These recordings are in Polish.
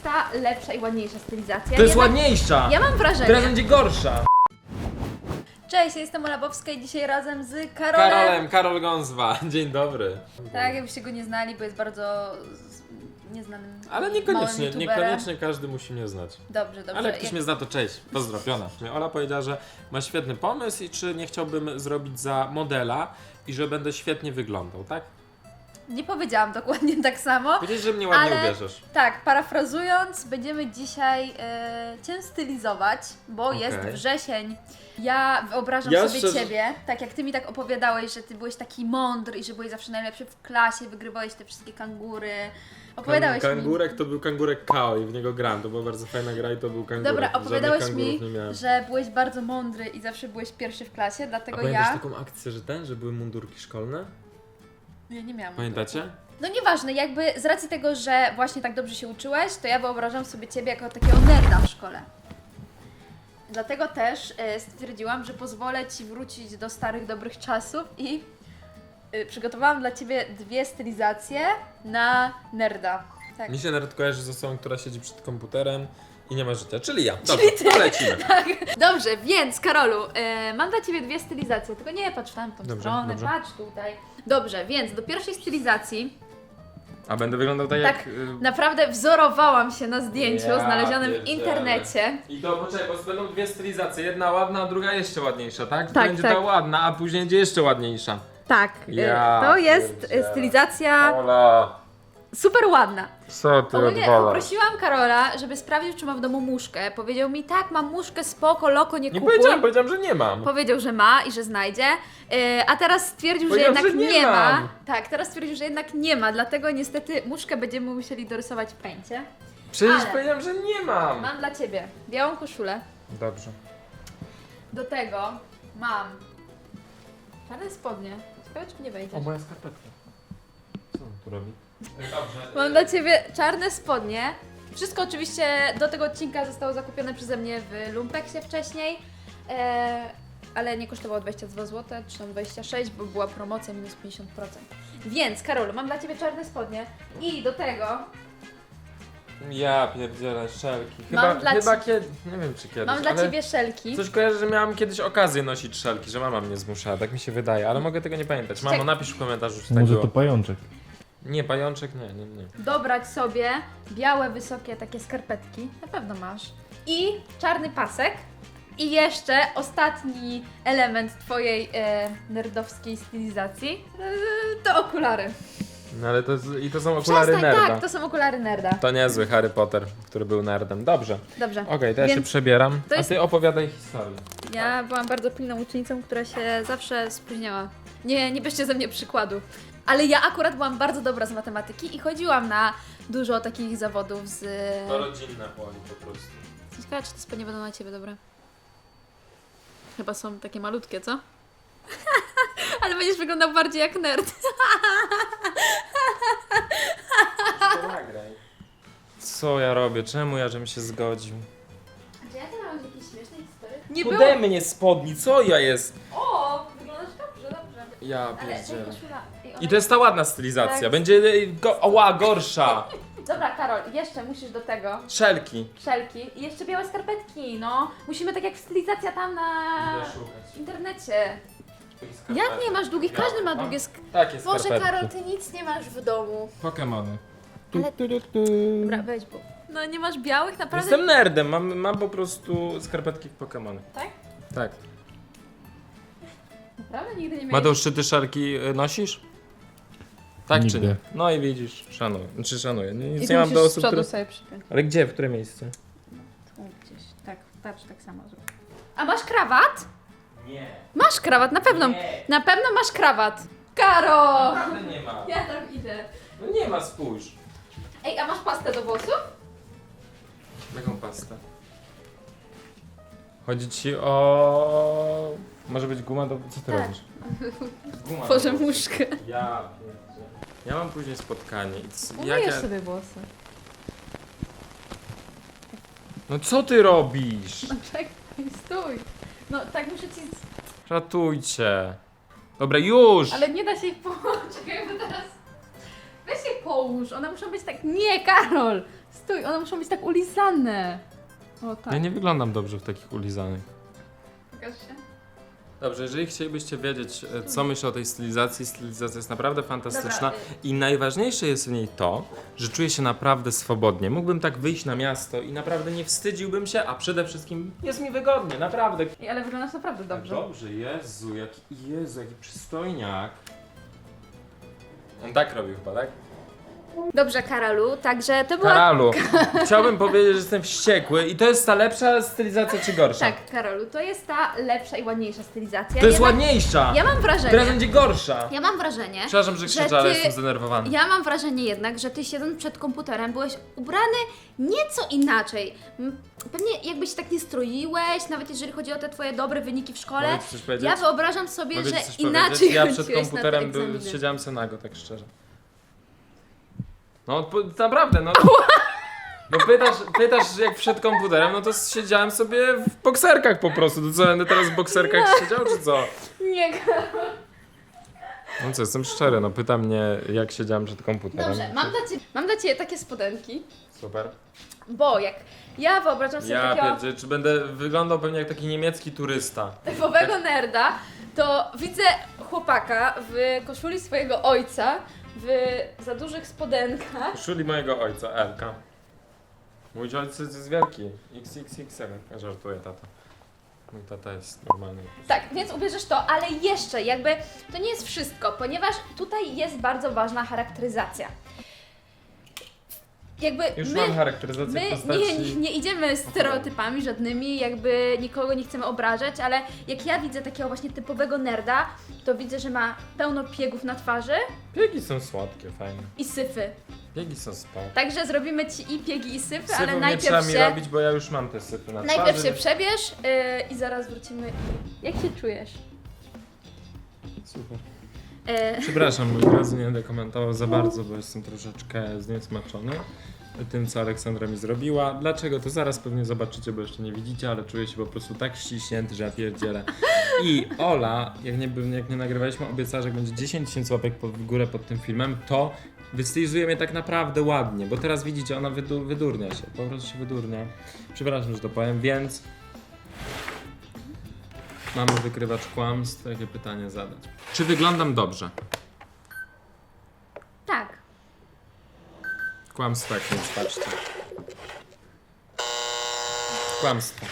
ta lepsza i ładniejsza stylizacja. To jest Jednak ładniejsza! Ja mam wrażenie. Teraz będzie gorsza. Cześć, jestem Ola Bobska i dzisiaj razem z Karolem. Karolem, Karol Gązwa. Dzień dobry. Tak, jakbyście go nie znali, bo jest bardzo z- nieznanym Ale małym niekoniecznie, youtuberem. niekoniecznie każdy musi mnie znać. Dobrze, dobrze. Ale jak ktoś Jak- mnie zna, to cześć. Pozdrowiona. Ola powiedziała, że ma świetny pomysł i czy nie chciałbym zrobić za modela i że będę świetnie wyglądał, tak? Nie powiedziałam dokładnie tak samo. Powiedziałeś, że mnie ładnie Ale- ubierzesz. Tak, parafrazując, będziemy dzisiaj e, Cię stylizować, bo Okej. jest wrzesień. Ja wyobrażam Ja sobie szczerze- Ciebie, tak jak Ty mi tak opowiadałeś, że Ty byłeś taki mądry i że byłeś zawsze najlepszy w klasie, wygrywałeś te wszystkie kangury. Opowiadałeś mi. Kangurek to był kangurek Kao i w niego gram. To była bardzo fajna gra i to był kangurek. Dobra, Żadnych opowiadałeś kangurów mi, nie miałem. że byłeś bardzo mądry i zawsze byłeś pierwszy w klasie, A dlatego pamiętasz ja... taką akcję, że ten, że były mundurki szkolne? Ja nie miałam. Pamiętacie? No nieważne, jakby z racji tego, że właśnie tak dobrze się uczyłeś, to ja wyobrażam sobie Ciebie jako takiego nerda w szkole. Dlatego też e, stwierdziłam, że pozwolę Ci wrócić do starych, dobrych czasów i e, przygotowałam dla Ciebie dwie stylizacje na nerda. Tak. Mi się nerd kojarzy z osobą, która siedzi przed komputerem i nie ma życia. Czyli ja. Dobrze, to lecimy. Dobrze, więc Karolu, e, mam dla Ciebie dwie stylizacje, tylko nie patrz w tamtą Dobrze, stronę, dobrze. patrz tutaj. Dobrze, więc do pierwszej stylizacji A będę wyglądał tak, Tak, jak... y, naprawdę wzorowałam się na zdjęciu Ja znalezionym w pierdzielę. internecie. I to poczekaj, bo będą dwie stylizacje. Jedna ładna, a druga jeszcze ładniejsza, tak? Tak, będzie tak. ta ładna, a później będzie jeszcze ładniejsza. Tak, Ja to jest pierdzielę. stylizacja Ola, super ładna. co ty Ogólnie odwalasz? poprosiłam Karola, żeby sprawdził, czy ma w domu muszkę. Powiedział mi, tak, mam muszkę, spoko, loko, nie Nie kupuj. powiedziałem, powiedziałem, że nie mam. Powiedział, że ma i że znajdzie, Yy, a teraz stwierdził, że Powiedział, jednak że nie nie, ma. Tak, teraz stwierdził, że jednak nie ma, dlatego niestety muszkę będziemy musieli dorysować w pęcie. Przecież ale- powiedziałem, że nie mam. Mam dla Ciebie białą koszulę. Dobrze. Do tego mam czarne spodnie. Ciekawe, czy nie wejdziesz. O, moja skarpetka. Co on tu robi? Dobrze. Mam dla Ciebie czarne spodnie. Wszystko oczywiście do tego odcinka zostało zakupione przeze mnie w Lumpeksie wcześniej, e, ale nie kosztowało 22 zł, czy tam 26, bo była promocja minus 50%. Więc Karolu, mam dla Ciebie czarne spodnie i do tego Ja pierdzielę, szelki. Mam Chyba, dla chyba ci- kiedy, nie wiem czy kiedyś, mam dla ale Ciebie szelki. coś kojarzę, że miałam kiedyś okazję nosić szelki, że mama mnie zmuszała, tak mi się wydaje, ale mogę tego nie pamiętać. Mamo, Czek- napisz w komentarzu, czy tak Może było. to pajączek. Nie, pajączek nie, nie, nie. Dobrać sobie białe, wysokie takie skarpetki. Na pewno masz. I czarny pasek. I jeszcze ostatni element Twojej e, nerdowskiej stylizacji e, to okulary. No ale to, jest- i to są okulary Przestań, nerda. tak, to są okulary nerda. To niezły Harry Potter, który był nerdem. Dobrze. Dobrze. Okej, to ja się Więc przebieram, to a jest- ty opowiadaj historię. Ja byłam bardzo pilną uczennicą, która się zawsze spóźniała. Nie, nie bierzcie ze mnie przykładu. Ale ja akurat byłam bardzo dobra z matematyki i chodziłam na dużo takich zawodów z... rodzinne poli po prostu. Ciekawe, czy te spodnie będą na Ciebie dobre. Chyba są takie malutkie, co? Ale będziesz wyglądał bardziej jak nerd. Co ja robię? Czemu ja żebym się zgodził? Czy ja teraz mam jakieś śmieszne historie? Nie Pode mnie spodni, co ja jest? O, wyglądasz dobrze, dobrze. Ja Ale pierdzielę. koszula... I to jest ta ładna stylizacja. Tak. Będzie y, go, oła, gorsza. Dobra, Karol, jeszcze musisz do tego Szelki. szelki i jeszcze białe skarpetki, no. Musimy tak jak stylizacja tam na w internecie. Jak nie masz długich? Każdy ma długie sk... Takie Boże, skarpetki. Karol, ty nic nie masz w domu. Pokemony. Ale- Dobra, weź, bo... No nie masz białych? Naprawdę? Jestem nerdem, mam, mam po prostu skarpetki w Pokemony. Tak? Tak. Naprawdę nigdy nie miałeś... Mateusz, czy ty szarki y, nosisz? Tak czy Nigdy. nie? No i widzisz, szanuję. Czy szanuję? Nie- I Nic tu nie mam musisz do z osób, przodu które... sobie przypiąć. Ale gdzie? W które miejsce? Tu gdzieś. Tak, patrz, tak samo zrób. A masz krawat? Nie. Masz krawat, na pewno. Nie. Na pewno masz krawat. Karo! Naprawdę nie ma. Ja tam idę. No nie ma, spójrz. Ej, a masz pastę do włosów? Jaką pastę? Chodzi ci o... Może być guma do... Co ty Tak. robisz? Guma Tworzę włosów. muszkę. Ja pierdzie. Ja mam później spotkanie. i c- jak Umyjesz ja... sobie włosy. No co ty robisz? No czekaj, stój. No tak muszę ci... Ratujcie. Dobra, już! Ale nie da się ich połączyć. Czekaj, bo teraz... Weź je połóż, one muszą być tak... Nie, Karol! stój, one muszą być tak ulizane. O tak. Ja nie wyglądam dobrze w takich ulizanych. Pokaż się. Dobrze, jeżeli chcielibyście wiedzieć, e, co myślę o tej stylizacji, stylizacja jest naprawdę fantastyczna Dobra, i najważniejsze jest w niej to, że czuję się naprawdę swobodnie. Mógłbym tak wyjść na miasto i naprawdę nie wstydziłbym się, a przede wszystkim jest mi wygodnie, naprawdę. Ej, Ale wyglądasz naprawdę dobrze. Dobrze, Jezu, jaki, Jezu, jaki przystojniak. On tak robił chyba, tak? Dobrze, Karalu, także to była... Karalu, chciałbym powiedzieć, że jestem wściekły i to jest ta lepsza stylizacja czy gorsza? Tak, Karolu, to jest ta lepsza i ładniejsza stylizacja. To jest Jednak- ładniejsza! Ja mam wrażenie... Teraz będzie gorsza! Ja mam wrażenie... Przepraszam, że krzyczę, ale ty- jestem zdenerwowany. Ja mam wrażenie jednak, że ty siedząc przed komputerem byłeś ubrany nieco inaczej. M, Pewnie jakbyś się tak nie stroiłeś, nawet jeżeli chodzi o te twoje dobre wyniki w szkole. Mogę ci coś powiedzieć? Ja wyobrażam sobie, Mogę że coś inaczej powiedzieć? Ja przed chodziłeś komputerem na te był, egzaminy. siedziałem se nago, tak szczerze. No po, naprawdę, no. No pytasz, pytasz jak przed komputerem, no to siedziałem sobie w bokserkach po prostu. To co, będę teraz w bokserkach siedział, czy co? Nie, No co, jestem szczery, no pyta mnie jak siedziałem przed komputerem. Dobrze, mam dla, ciebie, mam dla Ciebie takie spodenki, Super. bo jak ja wyobrażam sobie Ja takiego pierdzie, czy będę wyglądał pewnie jak taki niemiecki turysta. typowego nerda, to widzę chłopaka w koszuli swojego ojca, w za dużych spodenkach. Szuli mojego ojca, Elka. Mój ojciec jest wielki. XXXL. Żartuję, tata. Mój tata jest normalny. Tak, więc ubierzesz to, ale jeszcze jakby to nie jest wszystko, ponieważ tutaj jest bardzo ważna charakteryzacja. Jakby Już my, mam charakteryzację my postaci. nie, nie idziemy stereotypami żadnymi, jakby nikogo nie chcemy obrażać, ale jak ja widzę takiego właśnie typowego nerda, to widzę, że ma pełno piegów na twarzy Piegi są słodkie, fajne. i syfy. Piegi są spoko. Także zrobimy Ci i piegi i syfy, ale nie najpierw trzeba mi się, robić, bo ja już mam te syfy na najpierw twarzy. się przebierz yy, i zaraz wrócimy. Jak się czujesz? Super. Yy, Przepraszam, mój razu nie będę komentował za bardzo, bo jestem troszeczkę zniesmaczony tym, co Aleksandra mi zrobiła. Dlaczego? To zaraz pewnie zobaczycie, bo jeszcze nie widzicie, ale czuję się po prostu tak ściśnięty, że ja pierdzielę. I Ola, jak nie, jak nie nagrywaliśmy, obiecała, że jak będzie 10 tysięcy łapek w górę pod tym filmem, to wystylizuje mnie tak naprawdę ładnie, bo teraz widzicie, ona wydu, wydurnia się, po prostu się wydurnia. Przepraszam, że to powiem, więc mamy wykrywacz kłamstw, jakie pytanie zadać. Czy wyglądam dobrze? tak. Kłamstwo jak nic, patrzcie. Kłamstwo.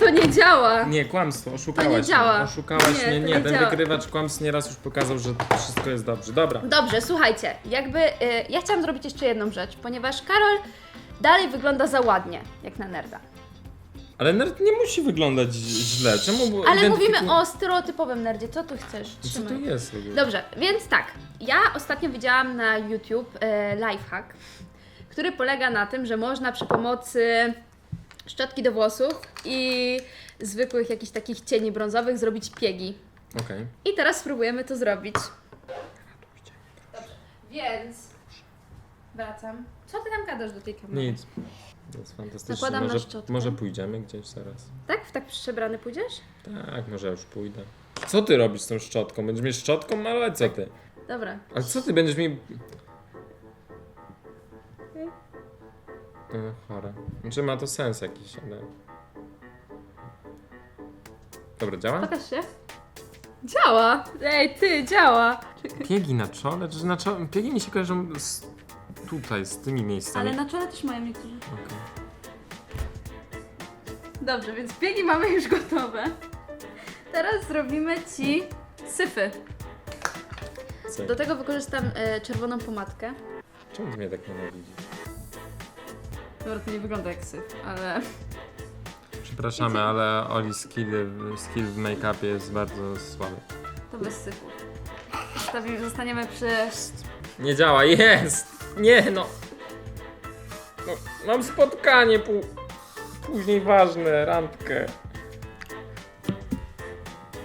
To nie działa. Nie, kłamstwo, oszukałaś To nie działa. mnie. Oszukałaś Nie, mnie, to nie, nie ten działa. wykrywacz kłamstw nieraz już pokazał, że wszystko jest dobrze. Dobra. Dobrze, słuchajcie, jakby y, ja chciałam zrobić jeszcze jedną rzecz, ponieważ Karol dalej wygląda za ładnie, jak na nerda. Ale nerd nie musi wyglądać źle. Czemu Ale mówimy o stereotypowym nerdzie, co tu chcesz? Co to Trzymaj. jest w ogóle? Dobrze, więc tak, ja ostatnio widziałam na YouTube e, lifehack, który polega na tym, że można przy pomocy szczotki do włosów i zwykłych jakichś takich cieni brązowych zrobić piegi. Okej. I teraz spróbujemy to zrobić. Dobrze, więc wracam. Co ty tam gadasz do tej kamery? Nic. To jest fantastyczne. Nakładam na może, szczotkę. może pójdziemy gdzieś zaraz. Tak? W tak przebrany pójdziesz? Tak, może ja już pójdę. Co ty robisz z tą szczotką? Będziesz mieć szczotką? Ale co ty? Dobra. Ale co ty będziesz mi... No, chore. Znaczy ma to sens jakiś, ale... Dobra, działa? Pokaż się. Działa! Ej, ty, działa! Piegi na czole? Czy na czole? Piegi mi się kojarzą z... tutaj, z tymi miejscami. Ale na czole też mają niektórzy. Okej. Dobrze, więc biegi mamy już gotowe. Teraz zrobimy Ci syfy. Do tego wykorzystam e, czerwoną pomadkę. Czemu ty mnie tak nienawidzisz? Dobra, to nie wygląda jak syf, ale... Przepraszamy, ale Oli skill, skill w make-upie jest bardzo słaby. To bez syfu. Zostawimy, zostaniemy przy... Nie działa, jest! Nie no! no mam spotkanie pół... później ważne, randkę.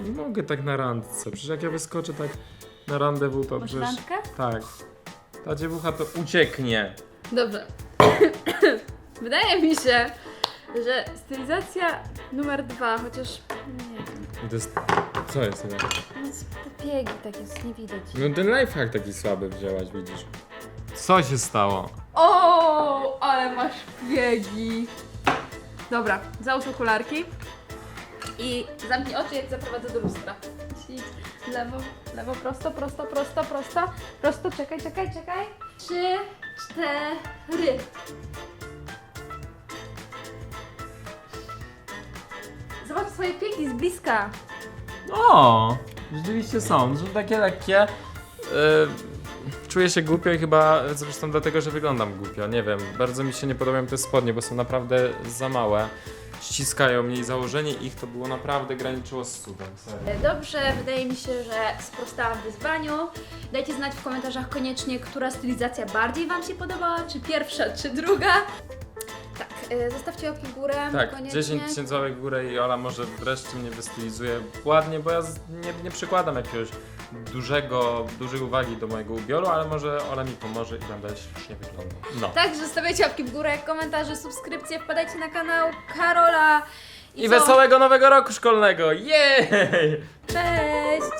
Nie mogę tak na randce, przecież jak ja wyskoczę tak na randewu, to Masz przecież... randkę? Tak. Ta dziewucha to ucieknie. Dobrze. Wydaje mi się, że stylizacja numer dwa, chociaż... Nie wiem. I to jest... Co jest nie? No, te piegi tak jest, nie widać. No ten lifehack taki słaby wzięłaś, widzisz. Co się stało? O, ale masz biegi. Dobra, załóż okularki i zamknij oczy, jak zaprowadzę do lustra. Lewo, lewo, prosto, prosto, prosto, prosto, prosto, czekaj, czekaj, czekaj. Trzy, cztery. Zobacz swoje pięki z bliska. O, rzeczywiście są, są takie lekkie. E, czuję się głupio i chyba zresztą dlatego, że wyglądam głupio. Nie wiem, bardzo mi się nie podobają te spodnie, bo są naprawdę za małe. Ściskają mnie i założenie ich to było naprawdę graniczyło z cudem. Serio. Dobrze, wydaje mi się, że sprostałam wyzwaniu. Dajcie znać w komentarzach koniecznie, która stylizacja bardziej Wam się podobała, czy pierwsza, czy druga. Y, zostawcie łapki w górę, Tak, koniecznie. 10 tysięcy łapek w górę i Ola może wreszcie mnie wystylizuje ładnie, bo ja nie, nie przykładam jakiegoś dużego, dużej uwagi do mojego ubioru, ale może Ola mi pomoże i będę ślicznie wyglądał. No. Także zostawiajcie łapki w górę, komentarze, subskrypcje, wpadajcie na kanał Karola. I co? wesołego nowego roku szkolnego! Jej! Cześć!